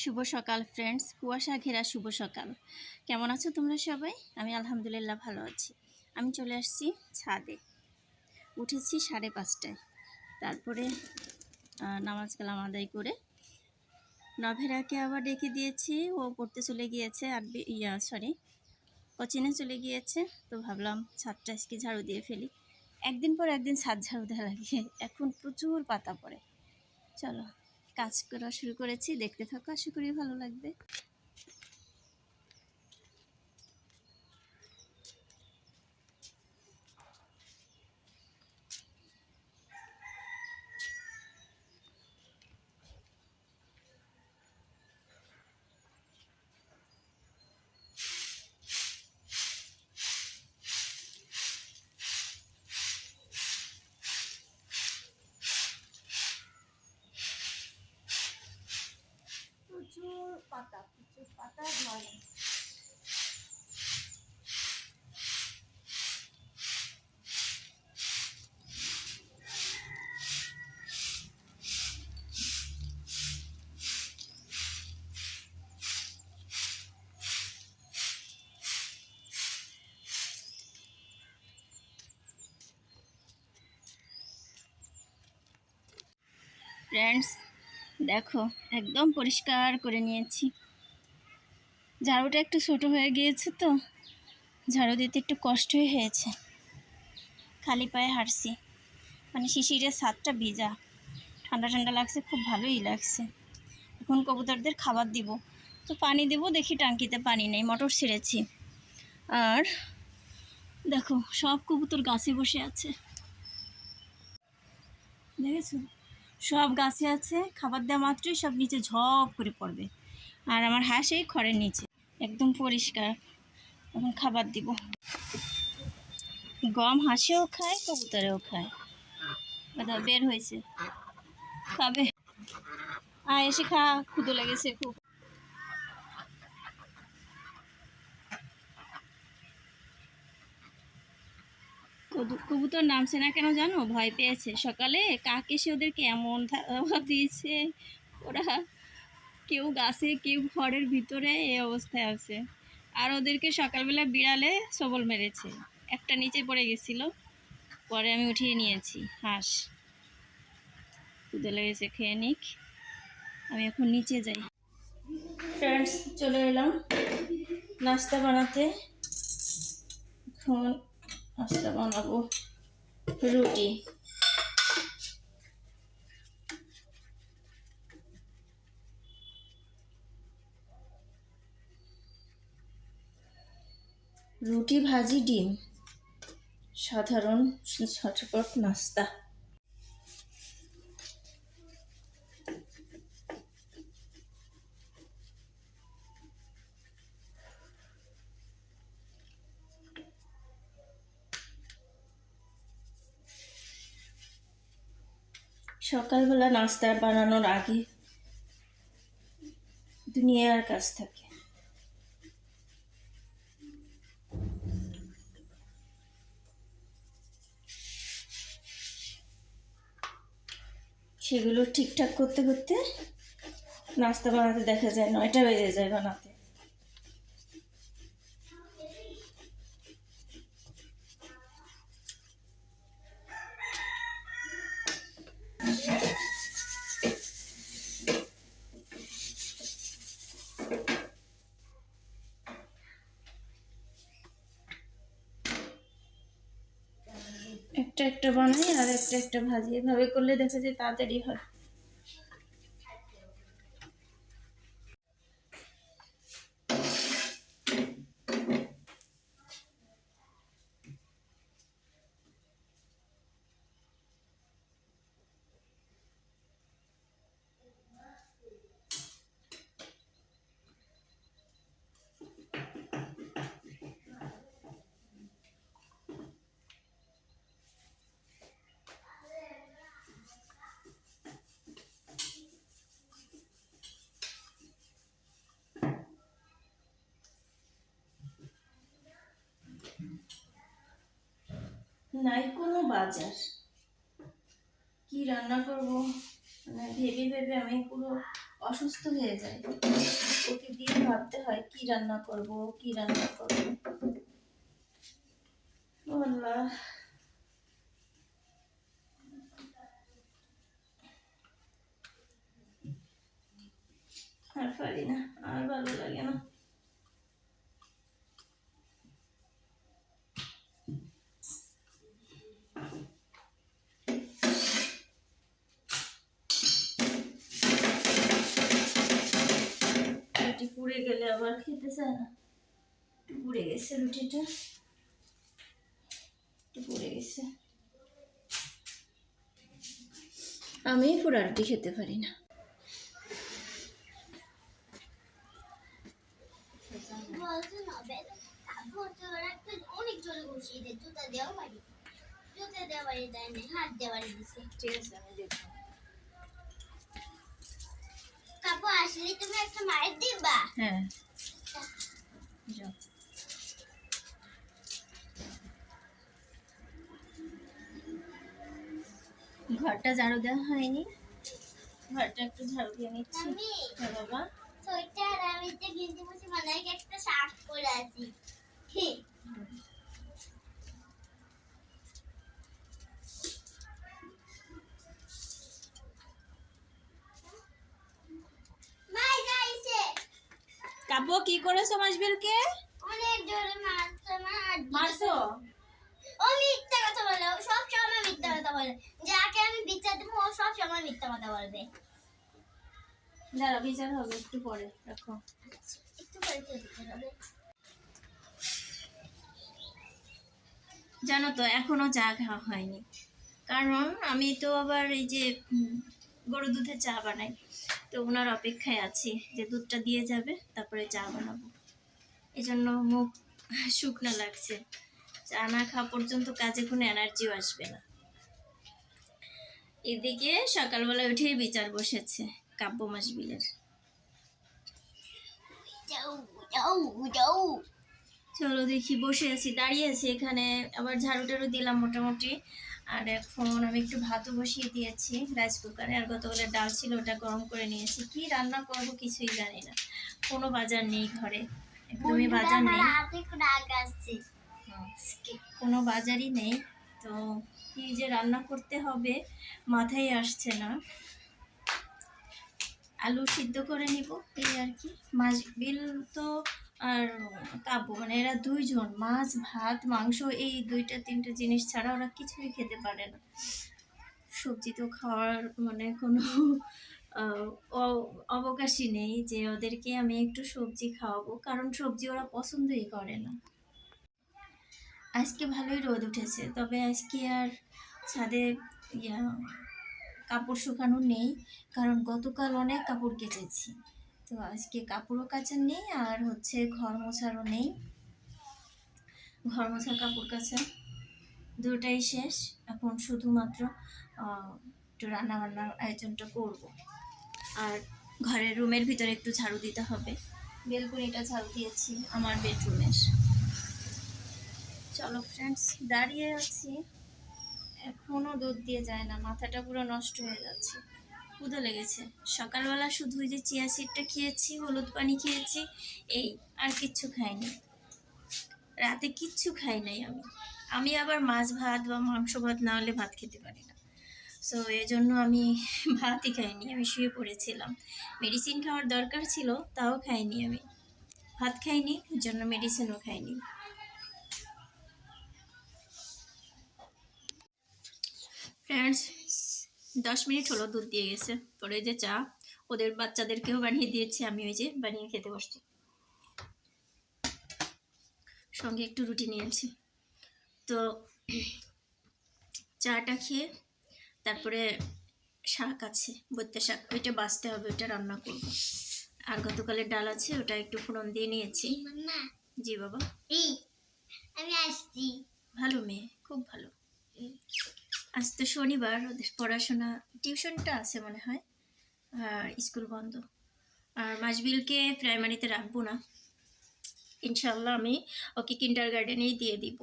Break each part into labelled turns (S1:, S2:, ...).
S1: শুভ সকাল ফ্রেন্ডস কুয়াশা ঘেরা শুভ সকাল। কেমন আছো তোমরা সবাই? আমি আলহামদুলিল্লাহ ভালো আছি। আমি চলে আসছি ছাদে। উঠেছি সাড়ে পাঁচটায়। তারপরে নামাজ কালাম আদায় করে নভেরাকে আবার ডেকে দিয়েছি। ও পড়তে চলে গিয়েছে, আর ইয়া সরি কোচিনে চলে গিয়েছে। তো ভাবলাম ছাদটা আজকে ঝাড়ু দিয়ে ফেলি। একদিন পর একদিন ছাদ ঝাড়ু দেওয়া লাগে। এখন প্রচুর পাতা পড়ে। চলো। কাজ করা শুরু করেছি। দেখতে থাকো আশা করি ভালো লাগবে প্রচুর পাতা প্রচুর পাতা ধরে ফ্রেন্ডস দেখো, একদম পরিষ্কার করে নিয়েছি। ঝাড়ুটা একটু ছোটো হয়ে গিয়েছে তো, ঝাড়ু দিতে একটু কষ্টই হয়েছে। খালি পায়ে হাঁটছি। মানে শিশিরের ছাদটা ভিজা। ঠান্ডা ঠান্ডা লাগছে, খুব ভালোই লাগছে। এখন কবুতরদের খাবার দিব। তো পানি দেবো, দেখি টাঙ্কিতে পানি নেই, মটর ছেড়েছি। আর দেখো, সব কবুতর গাছে বসে আছে। দেখেছ? সব গাছে আছে, খাবার দেওয়া মাত্রই সব নিচে ঝপ করে পড়বে। আর আমার হাঁস এই খড়ের নিচে। একদম পরিষ্কার। এখন খাবার দিব। গম হাঁসেও খায়, কবুতরেও খায়। দাদা, বের হয়েছে। খাবে। আয়, এসে খা। ক্ষুদো লেগেছে খুব। কবুতর নামছে না কেন জানো? ভয় পেয়েছে। সকালে কাক এসে ওদেরকে এমন দিয়েছে, ওরা কেউ গাছে, কেউ ঘরের ভিতরে এই অবস্থায় আছে। আর ওদেরকে সকালবেলা বিড়ালে সবল মেরেছে। একটা নিচে পড়ে গেছিল, পরে আমি উঠিয়ে নিয়েছি, হাঁস। ক্ষুদে লেগেছে, খেয়ে নিক। আমি এখন নিচে যাই। ফ্রেন্ডস চলে এলাম। নাস্তা বানাতে। এখন নাস্তা বানাবো রুটি। রুটি ভাজি ডিম। সাধারণ ঝটপট নাস্তা। সকালবেলা নাস্তা বানানোর আগে দুনিয়ার কাজ থাকে। সেগুলো ঠিকঠাক করতে করতে নাস্তা বানাতে দেখা যায়, নয়টা বেজে যায় বানাতে। একটা বানাই আর একটা একটা ভাজি। এভাবে করলে দেখা যায় তাড়াতাড়ি হয়। নাই কোনো বাজার। কি রান্না করব? মানে ভেবে ভেবে আমি পুরো অসুস্থ হয়ে যায় প্রতিদিন ভাবতে হয়, কি রান্না করব, কি রান্না করব? আল্লাহ। আর পারি না। গেছে রুটিটা একটু পুড়ে গেছে। আমি পোড়া রুটি খেতে পারি না।
S2: অনেক জোরে ঘুষিয়ে দেয় জুতা দেওয়া বাড়ি জুতা দেওয়া বাড়ি দেয় না হাত দেওয়া বাড়ি দিছে
S1: ঠিক আছে আমি দেখব
S2: কাপু আসলে তুমি একটা মায়ের দিবা
S1: হ্যাঁ। ঘরটা ঝাড়ু দেওয়া হয়নি। ঘরটা একটু ঝাড়ু দিয়ে নিচ্ছি। বাবা।
S2: একটা শার্ট পরে আছি।
S1: কি করেছ মাসবিলকে?
S2: অনেক জোরে মারছে
S1: মারছো?
S2: ও মিথ্যা কথা বলে ও সব সময় মিথ্যা কথা বলে। যাকে আমি বিচার দেবো ও সব সময় মিথ্যা কথা বলবে।
S1: দাঁড়া বিচার হবে একটু পরে রাখো।
S2: একটু পরে তো দিতে হবে।
S1: জানো তো এখনও চা খাওয়া হয়নি। কারণ আমি তো আবার এই যে গরু দুধের চা বানাই। তো ওনার অপেক্ষায় আছি যে দুধটা দিয়ে যাবে তারপরে চা বানাবো। এই জন্য মুখ শুকনো লাগছে। চা না খাওয়া পর্যন্ত কাজে কোনো এনার্জিও আসবে না। এদিকে সকালবেলা উঠেই বিচার বসেছে কাব্য মাস বিলের চলো দেখি বসে আছি দাঁড়িয়ে আছি এখানে। আবার ঝাড়ু টাড়ু দিলাম মোটামুটি। আর এখন আমি একটু ভাতও বসিয়ে দিয়েছি রাইস কুকারে আর গতকালের ডাল ছিল ওটা গরম করে নিয়েছি। কি রান্না করব কিছুই জানি না। কোনো বাজার নেই ঘরে। একদমই বাজার নেই। কোনো বাজারই নেই। তো কি যে রান্না করতে হবে, মাথায় আসছে না। আলু সিদ্ধ করে নিব, এই আর কি। মাছ বিল তো আর কাব্য মানে এরা দুইজন, মাছ, ভাত, মাংস, এই দুইটা, তিনটা জিনিস ছাড়া ওরা কিছুই খেতে পারে না। সবজি তো খাওয়ার মানে কোনো অবকাশই নেই যে ওদেরকে আমি একটু সবজি খাওয়াবো, কারণ সবজি ওরা পছন্দই করে না। আজকে ভালোই রোদ উঠেছে, তবে আজকে আর ছাদে, ইয়া, কাপড় শুকানো নেই, কারণ গতকাল অনেক কাপড় কেচেছি। তো আজকে কাপড়ও কাচার নেই, আর হচ্ছে ঘর মোছারও নেই। ঘর মোছার কাপড় কাচা, দুটাই শেষ। এখন শুধুমাত্র একটু রান্না বান্নার আয়োজনটা করব। আর ঘরের রুমের ভিতরে একটু ঝাড়ু দিতে হবে। বেলকুনিটা ঝাড়ু দিয়েছি, আমার বেডরুমের। চলো ফ্রেন্ডস দাঁড়িয়ে আছি। এখনও দুধ দিয়ে যায় না, মাথাটা পুরো নষ্ট হয়ে যাচ্ছে। ক্ষুধা লেগেছে। সকালবেলা শুধু যে চিয়া সিডটা খেয়েছি, হলুদ পানি খেয়েছি, এই আর কিচ্ছু খাইনি। রাতে কিচ্ছু খাই নাই আমি। আমি আবার মাছ ভাত বা মাংস ভাত না হলে ভাত খেতে পারি না। সো এই জন্য আমি ভাতই খাইনি, আমি শুয়ে পড়েছিলাম। মেডিসিন খাওয়ার দরকার ছিল, তাও খাইনি আমি। ভাত খাইনি, এর জন্য মেডিসিনও খাইনি। ফ্রেন্ডস দশ মিনিট হলো দুধ দিয়ে গেছে। পরে যে চা ওদের বাচ্চাদেরকেও বানিয়ে দিয়েছি আমি ওই যে বানিয়ে খেতে বসছি। সঙ্গে একটু রুটি নিয়েছি তো চাটা খেয়ে তারপরে শাক আছে বৈত্যা শাক ওইটা বাঁচতে হবে ওইটা রান্না করব। আর গতকালের ডাল আছে ওটা একটু ফোড়ন দিয়ে নিয়েছি। জি বাবা।
S2: আমি আসছি।
S1: ভালো মেয়ে। শনিবার ওদের পড়াশোনা, টিউশনটা আছে মনে হয়, আর স্কুল বন্ধ। আর মাসবিলকে প্রাইমারিতে রাখব না। ইনশাল্লাহ আমি ওকে কিন্ডার গার্ডেনেই দিয়ে দিব।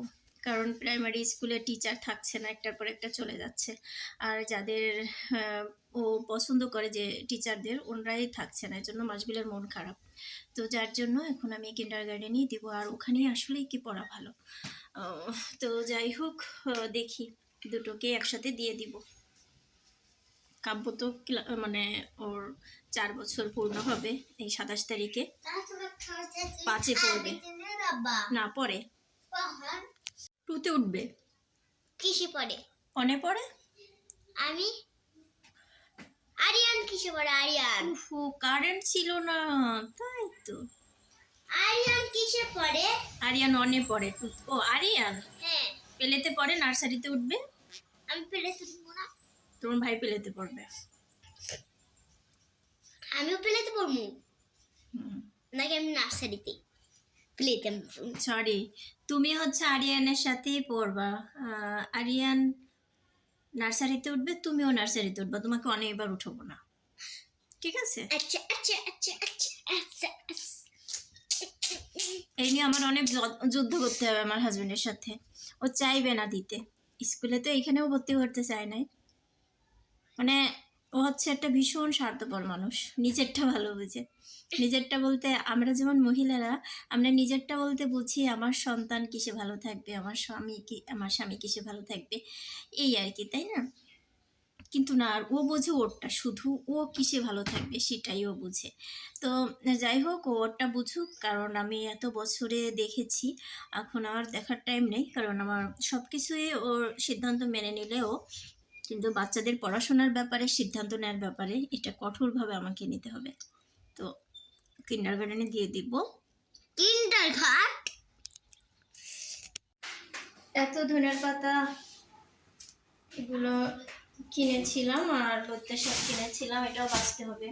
S1: কারণ প্রাইমারি স্কুলে টিচার থাকছে না, একটার পর একটা চলে যাচ্ছে। আর যাদের ও পছন্দ করে যে টিচারদের, ওনারাই থাকছে না। জন্য মাসবিলের মন খারাপ। তো যার জন্য এখন আমি কিন্ডার গার্ডেনেই দিব। আর ওখানেই আসলেই কি পড়া ভালো। তো যাই হোক দেখি। দুটোকে একসাথে দিয়ে দিব। কাব্য তো মানে ওর চার বছর পূর্ণ হবে এই সাতাশ তারিখে। পাঁচে পড়বে। না পরে। টুতে উঠবে।
S2: কিসে পড়ে?
S1: অনে পড়ে?
S2: আমি? আরিয়ান কিসে পড়ে আরিয়ান?
S1: ও কারেন্ট ছিল না তাই তো।
S2: আরিয়ান কিসে পড়ে?
S1: আরিয়ান অনে পড়ে ও আরিয়ান?
S2: হ্যাঁ।
S1: পেলেতে পড়ে নার্সারিতে উঠবে।
S2: আমি পেলেতে তুলবো না।
S1: তোমার ভাই পেলেতে পড়বে।
S2: আমিও পেলেতে পড়ব। নাকি আমি নার্সারিতে? প্লেতে
S1: সরি তুমি হচ্ছে আরিয়ানের সাথেই পড়বা। আরিয়ান নার্সারিতে উঠবে তুমিও নার্সারিতে উঠবা। তোমাকে অনেকবার উঠবো না। ঠিক আছে?
S2: আচ্ছা আচ্ছা আচ্ছা আচ্ছা আচ্ছা আচ্ছা।
S1: এই নিয়ে আমার অনেক যুদ্ধ করতে হবে আমার হাজবেন্ডের সাথে। ও চাইবে না দিতে। স্কুলে তো এখানেও ভর্তি করতে চায় নাই। মানে ও হচ্ছে একটা ভীষণ স্বার্থপর মানুষ। নিজেরটা ভালো বুঝে। নিজেরটা বলতে আমরা যেমন মহিলারা, আমরা নিজেরটা বলতে বুঝি আমার সন্তান কিসে ভালো থাকবে, আমার স্বামী কি, আমার স্বামী কিসে ভালো থাকবে। এই আর কি, তাই না? কিন্তু না আর ও বোঝে ওরটা শুধু ও কিসে ভালো থাকবে সেটাই ও বুঝে। তো যাই হোক ও ওরটা বুঝুক কারণ আমি এত বছরে দেখেছি এখন আর দেখার টাইম নেই কারণ আমার সব কিছুই ওর সিদ্ধান্ত মেনে নিলেও কিন্তু বাচ্চাদের পড়াশোনার ব্যাপারে সিদ্ধান্ত নেওয়ার ব্যাপারে এটা কঠোরভাবে আমাকে নিতে হবে। তো কিন্ডার গার্ডেনে দিয়ে দিব।
S2: কিন্ডার ঘাট
S1: এত ধনের পাতা এগুলো কিনেছিলাম আর লইতে শাক কিনেছিলাম, এটাও বাঁচতে হবে।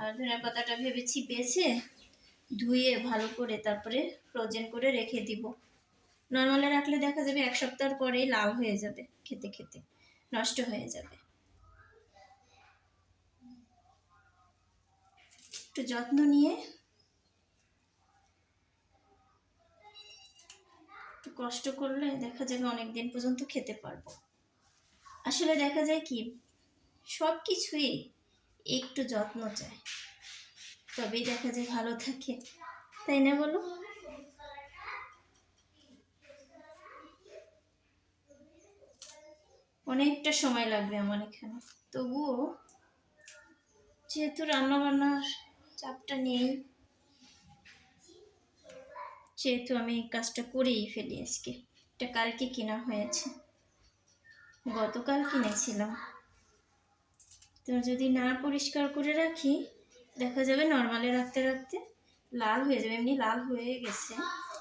S1: আর ধনের পাতাটা ভেবেছি বেছে, ধুয়ে ভালো করে তারপরে ফ্রোজেন করে রেখে দিব। নর্মালে রাখলে দেখা যাবে এক সপ্তাহ পরেই লাল হয়ে যাবে, খেতে খেতে, নষ্ট হয়ে যাবে। একটু যত্ন নিয়ে, একটু কষ্ট করলে দেখা যাবে অনেক দিন পর্যন্ত খেতে পারব। আসলে দেখা যায় কি সব কিছুই একটু যত্ন চায়। তবেই দেখা যায় ভালো থাকে। তাই না বলো? অনেকটা সময় লাগবে আমার এখানে। তবুও যেহেতু রান্নাবান্নার চাপটা নেই, সেহেতু আমি কাজটা করেই ফেলি আজকে। এটা কালকে কেনা হয়েছে। গতকাল কিনেছিলাম। তো যদি না পরিষ্কার করে রাখি, দেখা যাবে নর্মালে রাখতে রাখতে লাল হয়ে যাবে, এমনি লাল হয়ে গেছে।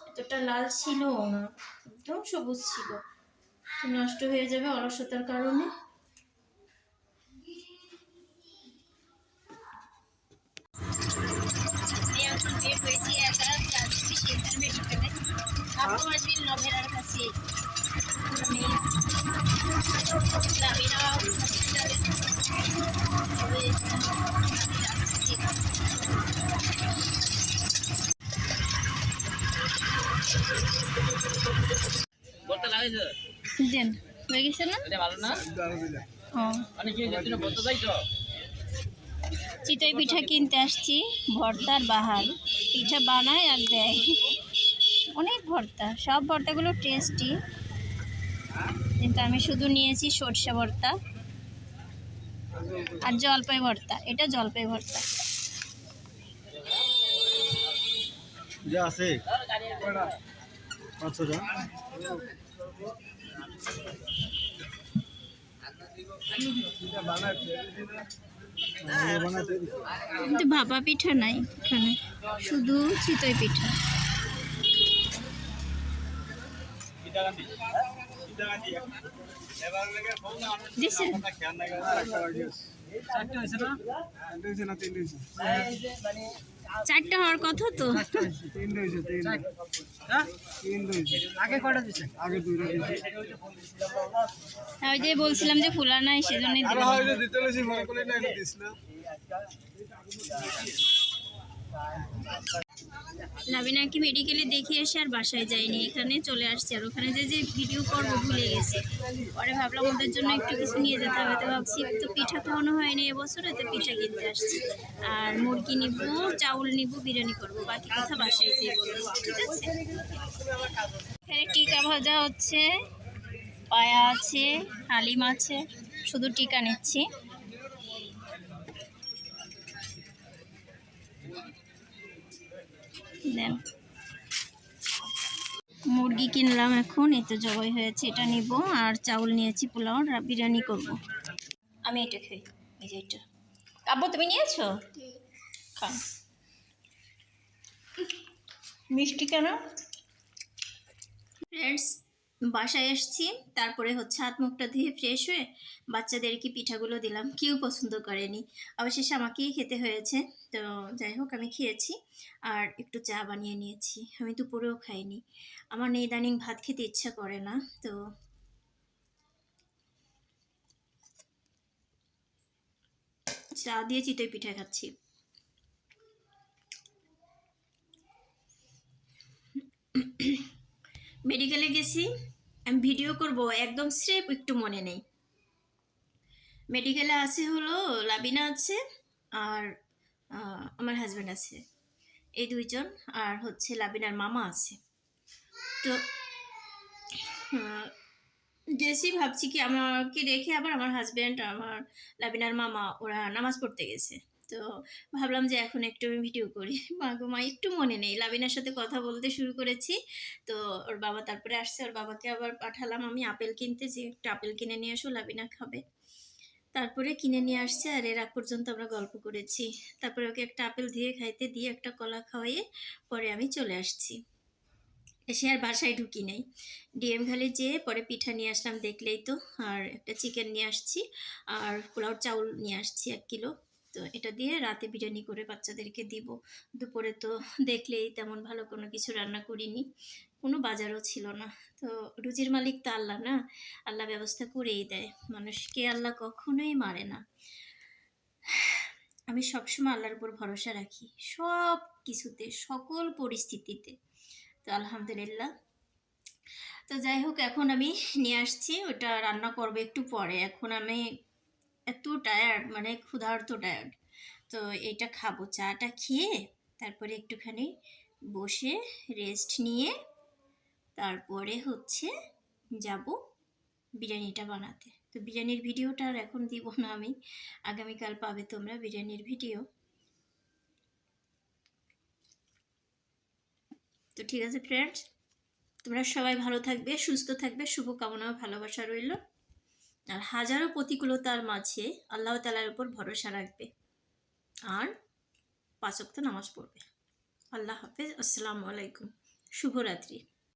S1: এতটা লাল ছিলও না, একদম সবুজ ছিল। তো নষ্ট হয়ে যাবে অলসতার কারণে। হয়েছি একা সেন্টার মেডিকেলে নভেরার কাছে। দেন হয়ে গেছে না?
S3: মানে
S1: চিতই পিঠা কিনতে আসছি ভর্তার বাহার। পিঠা বানায় আর দেয়। অনেক ভর্তা সব ভর্তাগুলো টেস্টি কিন্তু আমি শুধু নিয়েছি সর্ষে ভর্তা আর জলপাই ভর্তা। এটা জলপাই ভর্তা।
S4: আছে।
S1: কিন্তু ভাপা পিঠা নাই এখানে। শুধু চিতই পিঠা।
S3: চারটে
S1: হওয়ার কথা তো?
S3: হ্যাঁ
S1: ওই যে বলছিলাম যে ফুলা নাই সেজন্যই দিলাম।
S4: হয়তো দিতে হয়েছে করলে না এটা দিস না
S1: লাবিনাকে মেডিকেলে দেখিয়ে এসে আর বাসায় যাইনি এখানে চলে আসছে। আর ওখানে যে যে ভিডিও করব ভুলে গেছে। পরে ভাবলাম ওদের জন্য একটু কিছু নিয়ে যেতে হবে। তো ভাবছি, তো পিঠা খাওয়ানো হয়নি এবছরে, তো পিঠা কিনতে আসছি। আর মুরগি নিব, চাউল নিব, বিরিয়ানি করব। বাকি কথা বাসায় যেয়ে বলব, ঠিক আছে? এখানে টিকা ভাজা হচ্ছে, পায়া আছে, হালিম আছে, শুধু টিকা নিচ্ছি। দেন। মুরগি কিনলাম এখন, এই তো জবাই হয়েছে, এটা নিব, আর চাউল নিয়েছি, পোলাও বিরিয়ানি করব। আমি এটা খাই, এই যে এটা। কাব্য তুমি নিয়েছো? খাও। মিষ্টি কেন? ফ্রেন্ডস বাসায় এসছি তারপরে হচ্ছে হাত মুখটা ধুয়ে ফ্রেশ হয়ে বাচ্চাদেরকে পিঠাগুলো দিলাম, কেউ পছন্দ করেনি। অবশেষে আমাকেই খেতে হয়েছে, তো যাই হোক আমি খেয়েছি আর একটু চা বানিয়ে নিয়েছি, আমি দুপুরেও খাইনি। আমার না ইদানিং ভাত খেতে ইচ্ছা করে না, তো চা দিয়ে চিতই পিঠা খাচ্ছি। মেডিকেলে গেছি, আমি ভিডিও করব, একদম স্রেফ একটু মনে নেই। মেডিকেলে আছে হলো, লাবিনা আছে আর আমার হাজব্যান্ড আছে। এই দুইজন আর হচ্ছে লাবিনার মামা আছে। তো গেছি, ভাবছি কি আমাকে রেখে আবার আমার হাজব্যান্ড আমার লাবিনার মামা, ওরা নামাজ পড়তে গেছে। তো ভাবলাম যে এখন একটু আমি ভিডিও করি। মা গো, মা, একটু মনে নেই। লাবিনার সাথে কথা বলতে শুরু করেছি। তো ওর বাবা তারপরে আসছে, ওর বাবাকে আবার পাঠালাম আমি আপেল কিনতে যে একটা আপেল কিনে নিয়ে আসো, লাবিনা খাবে। তারপরে কিনে নিয়ে আসছে আর এর আগ পর্যন্ত আমরা গল্প করেছি। তারপরে ওকে একটা আপেল দিয়ে খাইতে দিয়ে একটা কলা খাওয়াইয়ে পরে আমি চলে আসছি। এসে আর বাসায় ঢুকি নাই। ডিএম ভ্যালি যেয়ে পরে পিঠা নিয়ে আসলাম দেখলেই তো। আর একটা চিকেন নিয়ে আসছি আর পোলাও চাউল নিয়ে আসছি এক কিলো। তো এটা দিয়ে রাতে বিরিয়ানি করে বাচ্চাদেরকে দিব। দুপুরে তো দেখলেই তেমন ভালো কোনো কিছু রান্না করিনি। কোনো বাজারও ছিল না। তো রুজির মালিক তো আল্লাহ না? আল্লাহ ব্যবস্থা করেই দেয়। মানুষকে আল্লাহ কখনোই মারে না। আমি সবসময় আল্লাহর উপর ভরসা রাখি। সব কিছুতে, সকল পরিস্থিতিতে। তো আলহামদুলিল্লাহ। তো যাই হোক, এখন আমি নিয়ে আসছি। ওটা রান্না করব একটু পরে। এখন আমি এত টায়ার্ড মানে ক্ষুধার্ত টায়ার্ড তো এটা খাব, চাটা খেয়ে তারপরে একটুখানি বসে রেস্ট নিয়ে তারপরে হচ্ছে যাব বিরিয়ানিটা বানাতে। তো বিরিয়ানির ভিডিওটা আর এখন দিব না আমি, আগামীকাল পাবে তোমরা বিরিয়ানির ভিডিও। তো ঠিক আছে ফ্রেন্ডস তোমরা সবাই ভালো থাকবে, সুস্থ থাকবে, শুভকামনা, ভালোবাসা রইল। আর হাজারো প্রতিকূলতার মাঝে আল্লাহ তালার উপর ভরসা রাখবে। আর পাঁচক্ত নামাজ পড়বে। আল্লাহ হাফেজ। আসসালামু আলাইকুম। শুভরাত্রি।